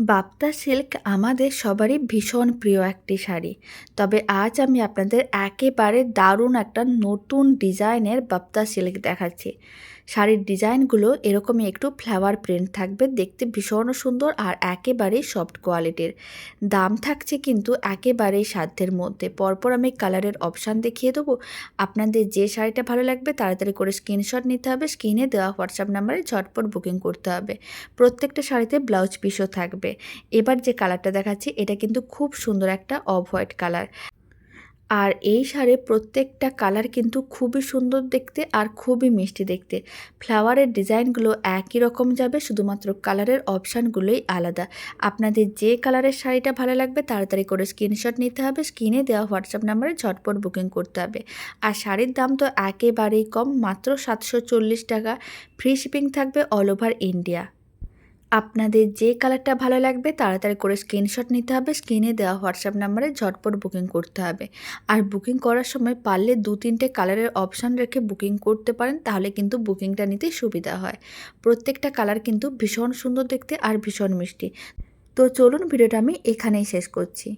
Bapta silk আমাদের সবারই ভীষণ প্রিয় একটি শাড়ি। তবে আজ আমি আপনাদের একেবারে দারুণ একটা নতুন ডিজাইনের বাপ্তা সিল্ক দেখাচ্ছি। শাড়ির ডিজাইনগুলো এরকমই একটু ফ্লাওয়ার প্রিন্ট থাকবে, দেখতে ভীষণ সুন্দর আর একেবারেই সফট কোয়ালিটির দাম থাকছে কিন্তু একেবারেই সাধ্যের মধ্যে। পরপর আমি কালারের অপশান দেখিয়ে দেবো। আপনাদের যে শাড়িটা ভালো লাগবে তাড়াতাড়ি করে স্ক্রিনশট নিতে হবে। স্ক্রিনে দেওয়া হোয়াটসঅ্যাপ নাম্বারে ঝটপট বুকিং করতে হবে। প্রত্যেকটা শাড়িতে ব্লাউজ পিসও থাকবে। এবার যে কালারটা দেখাচ্ছি, এটা কিন্তু খুব সুন্দর একটা অফ হোয়াইট কালার। আর এই শাড়ির প্রত্যেকটা কালার কিন্তু খুবই সুন্দর দেখতে আর খুবই মিষ্টি দেখতে। ফ্লাওয়ারের ডিজাইনগুলো একই রকম যাবে, শুধুমাত্র কালারের অপশানগুলোই আলাদা। আপনাদের যে কালারের শাড়িটা ভালো লাগবে, তাড়াতাড়ি করে স্ক্রিনশট নিতে হবে, স্ক্রিনে দেওয়া হোয়াটসঅ্যাপ নাম্বারে ঝটপট বুকিং করতে হবে। আর শাড়ির দাম তো একেবারেই কম, মাত্র সাতশো চল্লিশ টাকা। ফ্রি শিপিং থাকবে অল ওভার ইন্ডিয়া। আপনাদের যে কালারটা ভালো লাগবে তাড়াতাড়ি করে স্ক্রিনশট নিতে হবে। স্ক্রিনে দেওয়া হোয়াটসঅ্যাপ নাম্বারে ঝটপট বুকিং করতে হবে। আর বুকিং করার সময় পারলে দু তিনটে কালারের অপশান রেখে বুকিং করতে পারেন, তাহলে কিন্তু বুকিংটা নিতে সুবিধা হয়। প্রত্যেকটা কালার কিন্তু ভীষণ সুন্দর দেখতে আর ভীষণ মিষ্টি। তো চলুন ভিডিওটা আমি এখানেই শেষ করছি।